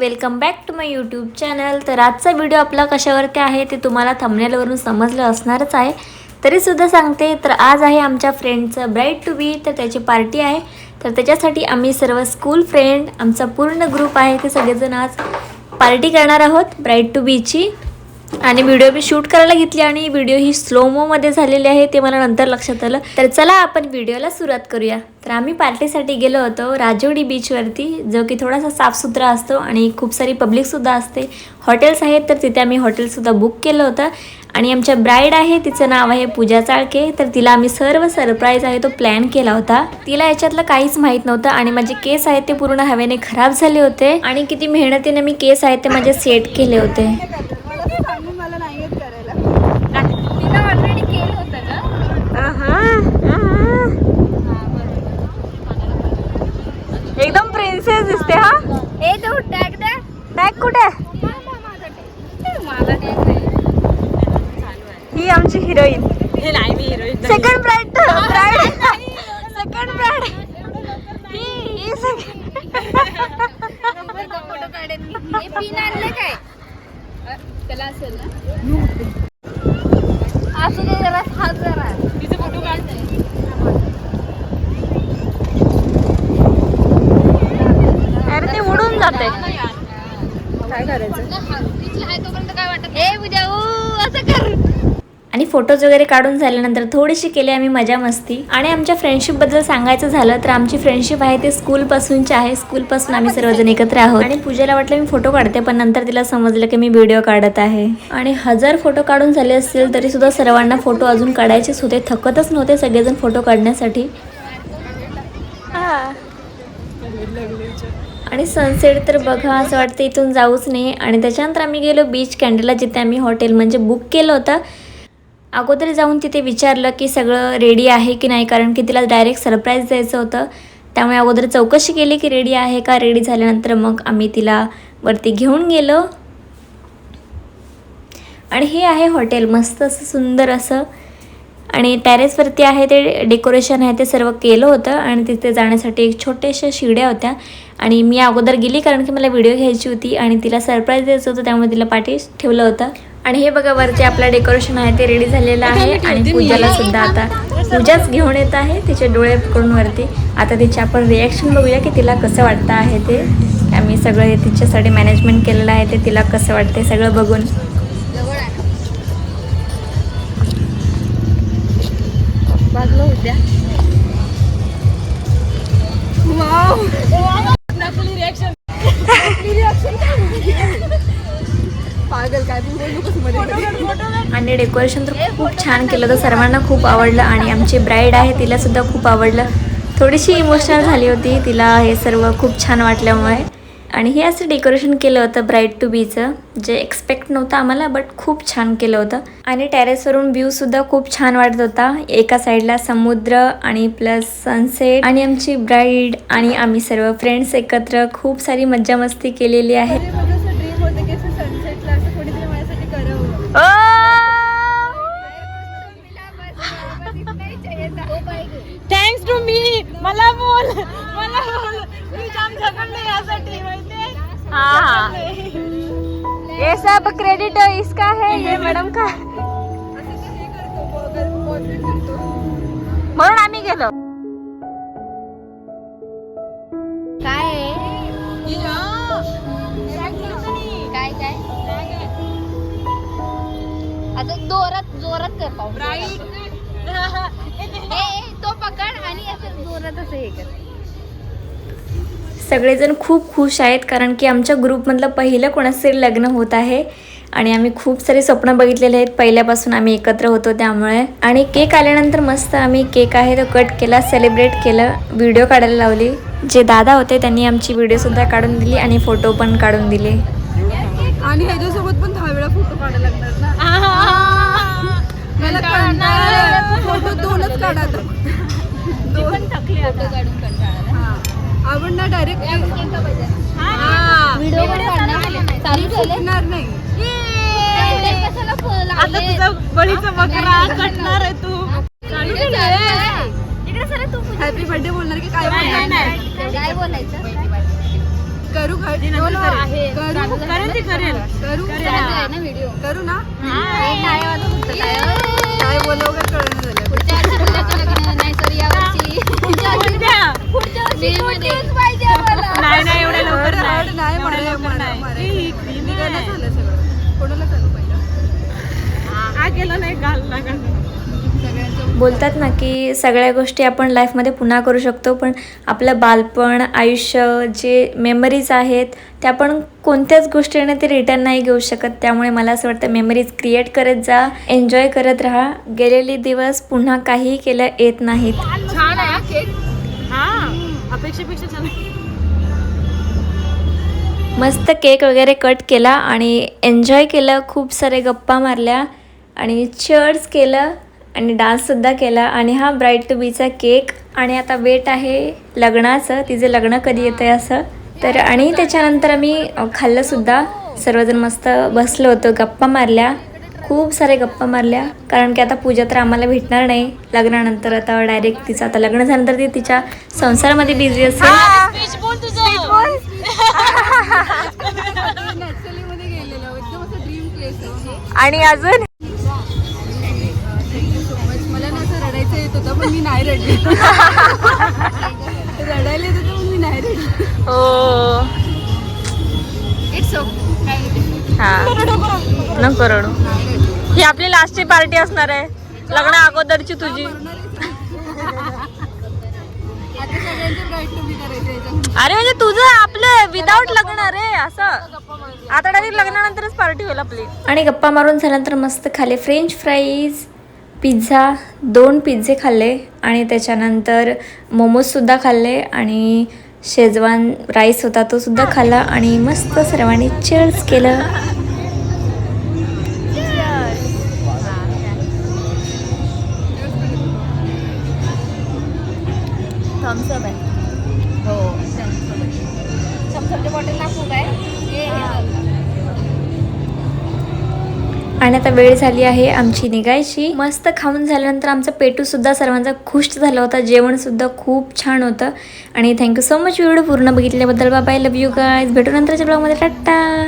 Welcome back to my YouTube channel. तर आजचा video आपला कशावरती आहे ते तुम्हाला थंबनेलवरून समजलं असणारच आहे. तरीसुद्धा सांगते तर आज आहे आमच्या फ्रेंडचं ब्राईट टू बी तर त्याची पार्टी आहे. तर त्याच्यासाठी आम्ही सर्व स्कूल फ्रेंड आमचा पूर्ण ग्रुप आहे ते सगळेजण आज पार्टी करणार आहोत ब्राईट टू बीची आणि व्हिडिओ मी शूट करायला घेतली आणि व्हिडिओ ही स्लोमोमध्ये झालेली आहे ते मला नंतर लक्षात आलं. तर चला आपण व्हिडिओला सुरुवात करूया. तर आम्ही पार्टीसाठी गेलो होतो राजोडी बीचवरती जो की थोडासा साफसुथरा असतो आणि खूप सारी पब्लिकसुद्धा असते. हॉटेल्स आहेत तर तिथे आम्ही हॉटेलसुद्धा बुक केलं होतं. आणि आमच्या ब्राईड आहे तिचं नाव आहे पूजा चाळके. तर तिला आम्ही सर्व सरप्राईज आहे तो प्लॅन केला होता. तिला याच्यातलं काहीच माहीत नव्हतं आणि माझे केस आहेत ते पूर्ण हवेने खराब झाले होते. आणि किती मेहनतीने मी केस आहेत ते माझे सेट केले होते. नाही येत करायला तिला ऑलरेडी केलं होतं का एकदम प्रिन्सेस दिसते हा? ए तो टॅग द्या टॅग कुठे? ही आमची हिरोईन हे नाही मी heroine second bride bride second bride ही ही फोटो काढेन मी हे पिन आणलं काय? त्याला असेल ना? असू दे जरा हात जरा. तिचे फोटो काढते. अरे ते उडून जाते. काय करायचं? आहे तोपर्यंत काय वाटत ए उद्या फोटोज वगैरे काढून झाल्यानंतर थोडीशी केली आम्ही मजा मस्ती. आणि आमच्या फ्रेंडशिपबद्दल सांगायचं झालं तर आमची फ्रेंडशिप आहे ते स्कूलपासूनची आहे. स्कूलपासून आम्ही सर्वजण एकत्र आहोत. आणि पूजेला वाटलं मी फोटो काढते पण नंतर तिला समजलं की मी व्हिडिओ काढत आहे. आणि हजार फोटो काढून झाले असतील तरी सुद्धा सर्वांना फोटो अजून काढायचेच होते. थकतच नव्हते सगळेजण फोटो काढण्यासाठी. आणि सनसेट तर बघा असं वाटतं इथून जाऊच नाही आणि त्याच्यानंतर आम्ही गेलो बीच कॅन्डलला जिथे आम्ही हॉटेल म्हणजे बुक केलं होतं. अगोदर जाऊन तिथे विचारलं की सगळं रेडी आहे की नाही? कारण की तिला डायरेक्ट सरप्राईज द्यायचं होतं. त्यामुळे अगोदर चौकशी केली की रेडी आहे का? रेडी झाल्यानंतर मग आम्ही तिला वरती घेऊन गेलो. आणि हे आहे हॉटेल. मस्त असं सुंदर असं. आणि टॅरेसवरती आहे ते डेकोरेशन आहे ते सर्व केलं होतं. आणि तिथे जाण्यासाठी एक छोट्याशा शिड्या होत्या. आणि मी अगोदर गेली कारण की मला व्हिडिओ घ्यायची होती आणि तिला सरप्राईज द्यायचं होतं. त्यामुळे तिला पाठी ठेवलं होतं. आणि हे बघा वरती आपलं डेकोरेशन आहे ते रेडी झालेलं आहे आणि पूजाला सुद्धा आता पूजाच घेऊन येत आहे तिचे डोळे पकडून वरती. आता तिचे आपण रिॲक्शन बघूया की तिला कसं वाटतं आहे ते. आम्ही सगळं हे तिच्यासाठी मॅनेजमेंट केलेलं आहे ते तिला कसं वाटते सगळं बघून. होत्या काय मध्ये. आणि डेकोरेशन तर खूप छान केलं होतं. सर्वांना खूप आवडलं आणि आमची ब्राईड आहे तिला सुद्धा खूप आवडलं. थोडीशी इमोशनल झाली होती. तिला हे सर्व खूप छान वाटल्यामुळे. आणि हे असं डेकोरेशन केलं होतं ब्राईड टू बीचं. जे एक्सपेक्ट नव्हतं आम्हाला बट खूप छान केलं होतं. आणि टेरेसवरून व्ह्यूसुद्धा खूप छान वाटत होता. एका साईडला समुद्र आणि प्लस सनसेट आणि आमची ब्राईड आणि आम्ही सर्व फ्रेंड्स एकत्र खूप सारी मज्जा मस्ती केलेली आहे. मला बोल मी जाम झगडले यासाठी माहितीये हाँ हाँ. ये सब क्रेडिट इसका है? ये मॅडम का? म्हणून आम्ही गेलो. काय काय काय? आता जोरात जोरात कर पाहू. ए, ए, तो पकड आणि असं जोरात असं हे कर. सगळेजण खूप खुश आहेत कारण की आमच्या ग्रुपमधलं पहिलं कोणाचं तरी लग्न होत आहे. आणि आम्ही खूप सारे स्वप्न बघितलेले आहेत. पहिल्यापासून आम्ही एकत्र होतो त्यामुळे. आणि केक आल्यानंतर मस्त आम्ही केक आहे तो कट केला सेलिब्रेट केलं व्हिडिओ काढायला लावली. जे दादा होते त्यांनी आमची व्हिडिओसुद्धा काढून दिली आणि फोटो पण काढून दिले. आणि ह्याच्यासोबत पण दहा वेळा फोटो काढायला लागणार ना? मला फोटो दोनच काढा आता. दोन फोटो काढून कंटाळा हा. आपण ना डायरेक्ट नाही. आता तुझं बळीचं बकरा कटणार आहे तू. हॅपी बर्थडे बोलणार की काय बोलणार? काय बोलायचं करू करेल. करू. करू ना. काय बोलावं काय कळलं झालं बोलतात ना की सगळ्या गोष्टी आपण लाईफमध्ये पुन्हा करू शकतो पण आपलं बालपण आयुष्य जे मेमरीज आहेत ते आपण कोणत्याच गोष्टीने ते रिटर्न नाही घेऊ शकत. त्यामुळे मला असं वाटतं मेमरीज क्रिएट करत जा एन्जॉय करत राहा. गेलेले दिवस पुन्हा काही केलं येत नाहीत. छान आहे केक हा अपेक्षेपेक्षा छान आहे. मस्त केक वगैरे कट केला आणि एन्जॉय केलं खूप सारे गप्पा मारल्या आणि चर्च केलं. आणि डान्ससुद्धा केला. आणि हा ब्राईट टू बीचा केक आणि आता वेट आहे लग्नाचं. तिचं लग्न कधी येतं आहे असं. तर आणि त्याच्यानंतर आम्ही खाल्लंसुद्धा सर्वजण मस्त बसलो होतो. गप्पा मारल्या. खूप सारे गप्पा मारल्या. कारण की आता पूजा तर आम्हाला भेटणार नाही लग्नानंतर. आता डायरेक्ट तिचं आता लग्न झाल्यानंतर ती तिच्या संसारामध्ये बिझी असेल. Speech बोल येत होतं पण मी नाही रडले. रडायला येत होतं पण मी नाही रडले. हो. इट्स हा. नको रडू. ही आपली लास्टची पार्टी असणार आहे. लग्न अगोदरची तुझी. अरे म्हणजे तुझं आपलं विदाऊट लग्न रे असं. आता डायरेक्ट लग्नानंतरच पार्टी होईल आपली. आणि गप्पा मारून झाल्यानंतर मस्त खाल्ले फ्रेंच फ्राईज पिझ्झा दोन पिझ्झे खाल्ले आणि त्याच्यानंतर मोमोजसुद्धा खाल्ले आणि शेजवान राईस होता तो सुद्धा खाल्ला आणि मस्त सर्वांनी चेअर्स केलं. आणि आता वेळ झाली आहे आमची निघायची. मस्त खाऊन झाल्यानंतर आमचा पेटू सुद्धा सर्वांचा खुश झाला होता. जेवण सुद्धा खूप छान होतं. आणि थँक्यू सो मच व्हिडिओ पूर्ण बघितल्याबद्दल. बाय लव यू गायज भेटू नंतरच्या ब्लॉगमध्ये टाटा!